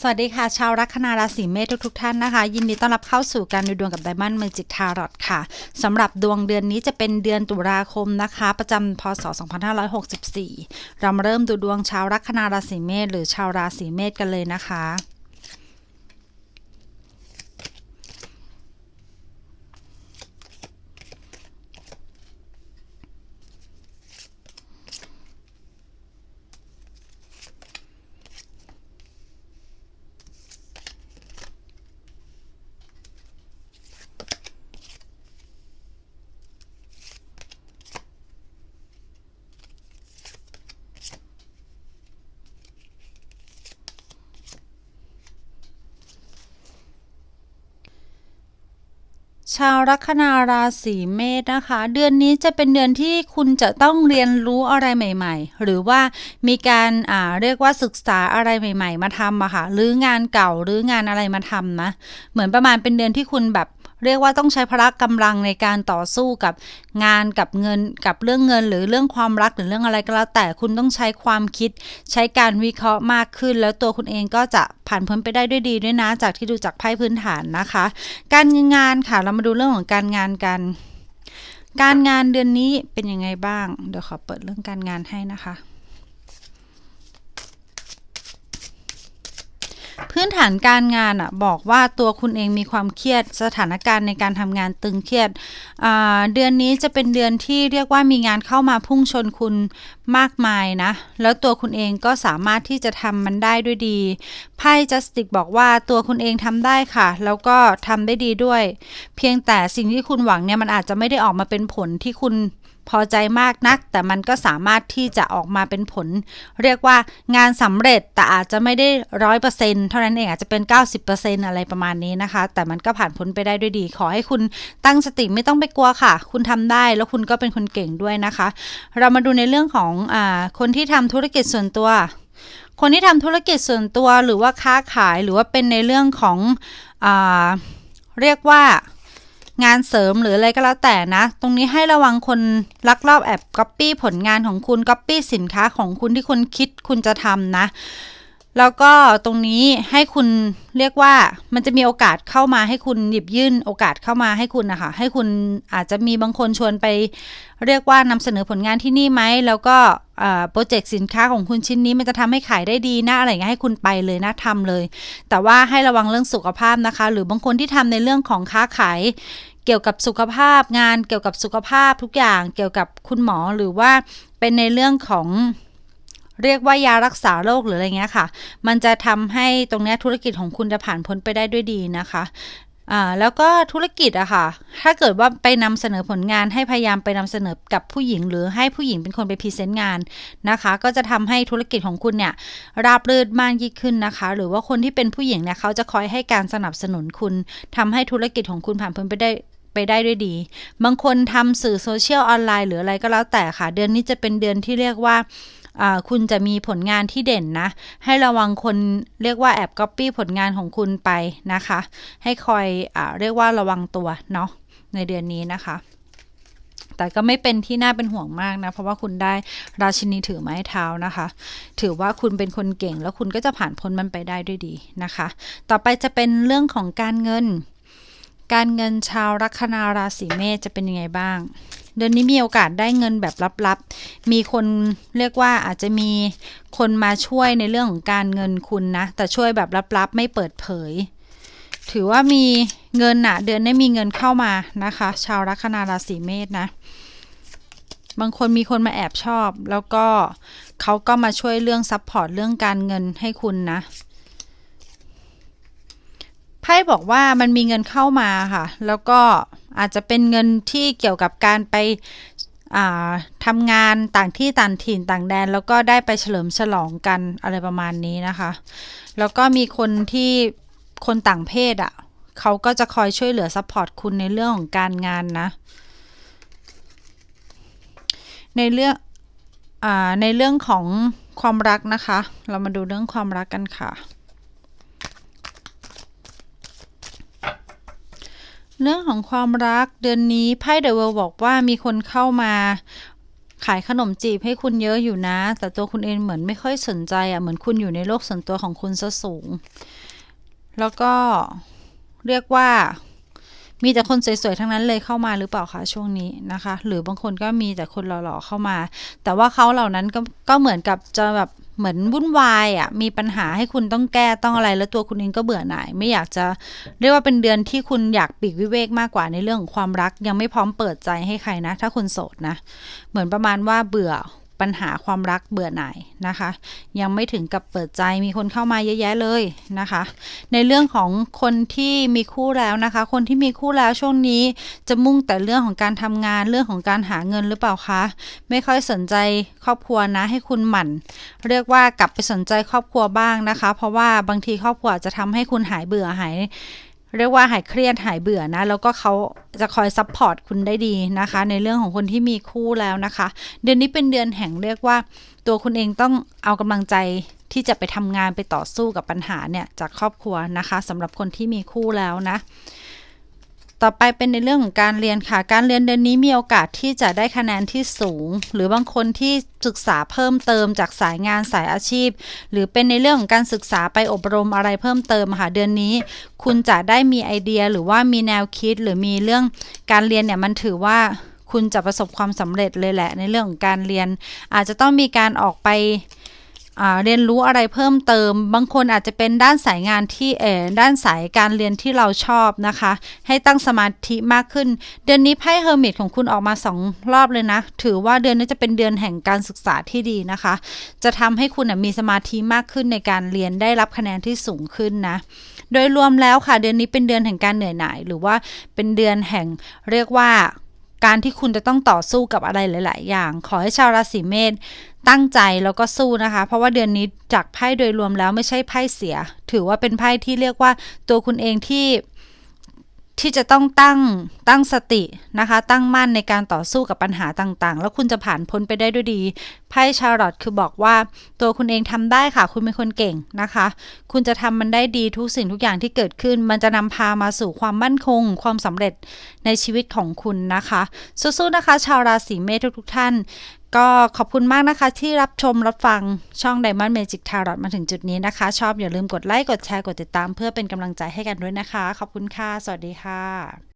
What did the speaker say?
สวัสดีค่ะ ชาวลัคนาราศีเมษทุกๆท่านนะคะ ยินดีต้อนรับเข้าสู่การดูดวงกับไดมอนด์มือจิกทารอตค่ะสำหรับดวงเดือนนี้จะเป็นเดือนตุลาคมนะคะ ประจำพศ 2564 เรามาเริ่มดูดวงชาวลัคนาราศีเมษหรือชาวราศีเมษกันเลยนะคะ ชาวลัคนาราศีเมษนะคะ เดือนนี้จะเป็นเดือนที่คุณจะต้องเรียนรู้อะไรใหม่ ๆ หรือว่ามีการอ่าเรียกว่าศึกษาอะไรใหม่ ๆ มาทำอะค่ะหรืองานเก่าหรืองานอะไรมาทำนะ เหมือนประมาณเป็นเดือนที่คุณแบบ เรียกว่าต้องใช้พละกำลังในการต่อสู้กับงานกับเงินกับเรื่องเงิน หรือเรื่องความรักหรือเรื่องอะไรก็แล้วแต่คุณต้องใช้ความคิด ใช้การวิเคราะห์มากขึ้น แล้วตัวคุณเองก็จะผ่านพ้นไปได้ด้วยดีด้วยนะ จากที่ดูจากไพ่พื้นฐานนะคะ การงานค่ะเรามาดูเรื่องของการงานกัน การงานเดือนนี้เป็นยังไงบ้าง เดี๋ยวขอเปิดเรื่องการงานให้นะคะ พื้นฐานการงานอะบอกว่าตัวคุณเองมีความเครียดสถานการณ์ในการทำงานตึงเครียดเดือนนี้จะเป็นเดือนที่เรียกว่ามีงานเข้ามาพุ่งชนคุณมากมายนะ แล้วตัวคุณเองก็สามารถที่จะทำมันได้ด้วยดีไพ่จัสติกบอกว่าตัวคุณเองทำได้ค่ะ แล้วก็ทำได้ดีด้วย เพียงแต่สิ่งที่คุณหวังเนี่ยมันอาจจะไม่ได้ออกมาเป็นผลที่คุณ พอใจมากนัก แต่มันก็สามารถที่จะออกมาเป็นผล เรียกว่างานสำเร็จแต่อาจจะไม่ได้ร้อยเปอร์เซ็นเท่านั้นเองอาจจะเป็น 90%อะไรประมาณนี้นะคะ แต่มันก็ผ่านพ้นไปได้ด้วยดี ขอให้คุณตั้งสติไม่ต้องไปกลัวค่ะ คุณทำได้แล้วคุณก็เป็นคนเก่งด้วยนะคะ เรามาดูในเรื่องของอคนที่ทำธุรกิจส่วนตัวคนที่ทำธุรกิจส่วนตัวหรือว่าค้าขายหรือว่าเป็นในเรื่องของอเรียกว่า งานเสริมหรืออะไรก็แล้วแต่นะ ตรงนี้ให้ระวังคนลักลอบแอบก๊อปปี้ผลงานของคุณก๊อปปี้สินค้าของคุณที่คุณคิดคุณจะทำนะ แล้วก็ตรงนี้ให้คุณเรียกว่ามันจะมีโอกาสเข้ามาให้คุณหยิบยื่นโอกาสเข้ามาให้คุณนะคะให้คุณอาจจะมีบางคนชวนไปเรียกว่านำเสนอผลงานที่นี่ไหมแล้วก็โปรเจกต์สินค้าของคุณชิ้นนี้มันจะทำให้ขายได้ดีนะอะไรเงี้ยให้คุณไปเลยนะทำเลย แต่ว่าให้ระวังเรื่องสุขภาพนะคะ หรือบางคนที่ทำในเรื่องของค้าขายเกี่ยวกับสุขภาพงานเกี่ยวกับสุขภาพทุกอย่างเกี่ยวกับคุณหมอหรือว่าเป็นในเรื่องของ เรียกว่ายารักษาโรคหรืออะไรเงี้ยค่ะ มันจะทำให้ตรงนี้ธุรกิจของคุณจะผ่านพ้นไปได้ด้วยดีนะคะอ่าแล้วก็ธุรกิจอะค่ะ ถ้าเกิดว่าไปนำเสนอผลงานให้พยายามไปนำเสนอกับผู้หญิง หรือให้ผู้หญิงเป็นคนไปพรีเซนต์งานนะคะ ก็จะทำให้ธุรกิจของคุณเนี่ยราบรื่นมากยิ่งขึ้นนะคะ หรือว่าคนที่เป็นผู้หญิงเนี่ยเขาจะคอยให้การสนับสนุนคุณทำให้ธุรกิจของคุณผ่านพ้นไปได้ไปได้ด้วยดี บางคนทำสื่อโซเชียลออนไลน์หรืออะไรก็แล้วแต่ค่ะ เดือนนี้จะเป็นเดือนที่เรียกว่า คุณจะมีผลงานที่เด่นนะ ให้ระวังคนเรียกว่าแอบก๊อปปี้ผลงานของคุณไปนะคะ ให้คอยอเรียกว่าระวังตัวเนาะในเดือนนี้นะคะ แต่ก็ไม่เป็นที่น่าเป็นห่วงมากนะ เพราะว่าคุณได้ราชินีถือไม้เท้านะคะ ถือว่าคุณเป็นคนเก่งแล้วคุณก็จะผ่านพ้นมันไปได้ด้วยดีนะคะ ต่อไปจะเป็นเรื่องของการเงิน การเงินชาวลัคนาราศีเมษจะเป็นยังไงบ้าง เดือนนี้มีโอกาสได้เงินแบบลับๆ มีคนเรียกว่าอาจจะมีคนมาช่วยในเรื่องของการเงินคุณนะ แต่ช่วยแบบลับๆ ไม่เปิดเผย ถือว่ามีเงินอะเดือนนี้มีเงินเข้ามานะคะ ชาวลัคนาราศีเมษนะบางคนมีคนมาแอบชอบ แล้วก็เขาก็มาช่วยเรื่องซัพพอร์ตเรื่องการเงินให้คุณนะไพ่บอกว่ามันมีเงินเข้ามาค่ะ แล้วก็ อาจจะเป็นเงินที่เกี่ยวกับการไปทำงานต่างที่ต่างถิ่นต่างแดน แล้วก็ได้ไปเฉลิมฉลองกันอะไรประมาณนี้นะคะ แล้วก็มีคนที่คนต่างเพศอะ่ะเขาก็จะคอยช่วยเหลือซัพพอร์ตคุณในเรื่องของการงานนะ ในเรื่องอในเรื่องของความรักนะคะ เรามาดูเรื่องความรักกันค่ะ เรื่องของความรักเดือนนี้ไพ่เดอะเวลบอกว่ามีคนเข้ามาขายขนมจีบให้คุณเยอะอยู่นะ แต่ตัวคุณเองเหมือนไม่ค่อยสนใจอะเหมือนคุณอยู่ในโลกส่วนตัวของคุณซะสูง แล้วก็เรียกว่า มีแต่คนสวยๆทั้งนั้นเลยเข้ามาหรือเปล่าคะช่วงนี้นะคะ หรือบางคนก็มีแต่คนหล่อๆเข้ามา แต่ว่าเขาเหล่านั้นก็ก็เหมือนกับจะแบบ เหมือนวุ่นวายอะมีปัญหาให้คุณต้องแก้ต้องอะไร แล้วตัวคุณเองก็เบื่อหน่าย ไม่อยากจะเรียกว่าเป็นเดือนที่คุณอยากปีกวิเวกมากกว่าในเรื่องของความรัก ยังไม่พร้อมเปิดใจให้ใครนะ ถ้าคุณโสดนะ เหมือนประมาณว่าเบื่อ ปัญหาความรักเบื่อหน่ายนะคะ ยังไม่ถึงกับเปิดใจมีคนเข้ามาเยอะแยะเลยนะคะ ในเรื่องของคนที่มีคู่แล้วนะคะ คนที่มีคู่แล้วช่วงนี้จะมุ่งแต่เรื่องของการทำงานเรื่องของการหาเงินหรือเปล่าคะไม่ค่อยสนใจครอบครัวนะให้คุณหมั่น เรียกว่ากลับไปสนใจครอบครัวบ้างนะคะ เพราะว่าบางทีครอบครัวจะทำให้คุณหายเบื่อหาย เรียกว่าหายเครียดหายเบื่อนะ แล้วก็เขาจะคอยซัพพอร์ตคุณได้ดีนะคะ ในเรื่องของคนที่มีคู่แล้วนะคะ เดือนนี้เป็นเดือนแห่งเรียกว่า ตัวคุณเองต้องเอากำลังใจที่จะไปทำงานไปต่อสู้กับปัญหาเนี่ยจากครอบครัวนะคะสำหรับคนที่มีคู่แล้วนะ ต่อไปเป็นในเรื่องของการเรียนค่ะ การเรียนเดือนนี้มีโอกาสที่จะได้คะแนนที่สูง หรือบางคนที่ศึกษาเพิ่มเติมจากสายงานสายอาชีพ หรือเป็นในเรื่องของการศึกษาไปอบรมอะไรเพิ่มเติมค่ะเดือนนี้ คุณจะได้มีไอเดียหรือว่ามีแนวคิดหรือมีเรื่องการเรียนเนี่ยมันถือว่าคุณจะประสบความสำเร็จเลยแหละในเรื่องของการเรียน อาจจะต้องมีการออกไป เรียนรู้อะไรเพิ่มเติม บางคนอาจจะเป็นด้านสายงานที่เออด้านสายการเรียนที่เราชอบนะคะ ให้ตั้งสมาธิมากขึ้น เดือนนี้ไพ่เฮอร์มิตของคุณออกมาสองรอบเลยนะ ถือว่าเดือนนี้จะเป็นเดือนแห่งการศึกษาที่ดีนะคะ จะทำให้คุณมีสมาธิมากขึ้นในการเรียนได้รับคะแนนที่สูงขึ้นนะ โดยรวมแล้วค่ะเดือนนี้เป็นเดือนแห่งการเหนื่อยหน่าย หรือว่าเป็นเดือนแห่งเรียกว่า การที่คุณจะต้องต่อสู้กับอะไรหลาย ๆ อย่าง ขอให้ชาวราศีเมษตั้งใจแล้วก็สู้นะคะ เพราะว่าเดือนนี้จากไพ่โดยรวมแล้วไม่ใช่ไพ่เสีย ถือว่าเป็นไพ่ที่เรียกว่าตัวคุณเองที่ ที่จะต้องตั้งตั้งสตินะคะ ตั้งมั่นในการต่อสู้กับปัญหาต่างๆ แล้วคุณจะผ่านพ้นไปได้ด้วยดีไพ่ชาร์ลอตคือบอกว่า ตัวคุณเองทำได้ค่ะ คุณเป็นคนเก่งนะคะ คุณจะทำมันได้ดีทุกสิ่งทุกอย่างที่เกิดขึ้น มันจะนำพามาสู่ความมั่นคง ความสำเร็จในชีวิตของคุณนะคะสู้ๆนะคะ ชาวราศีเมษทุกๆท่าน ก็ขอบคุณมากนะคะที่รับชมรับฟังช่อง Diamond Magic Tarot มาถึงจุดนี้นะคะ ชอบอย่าลืมกดไลค์ กดแชร์ กดติดตามเพื่อเป็นกำลังใจให้กันด้วยนะคะ ขอบคุณค่ะ สวัสดีค่ะ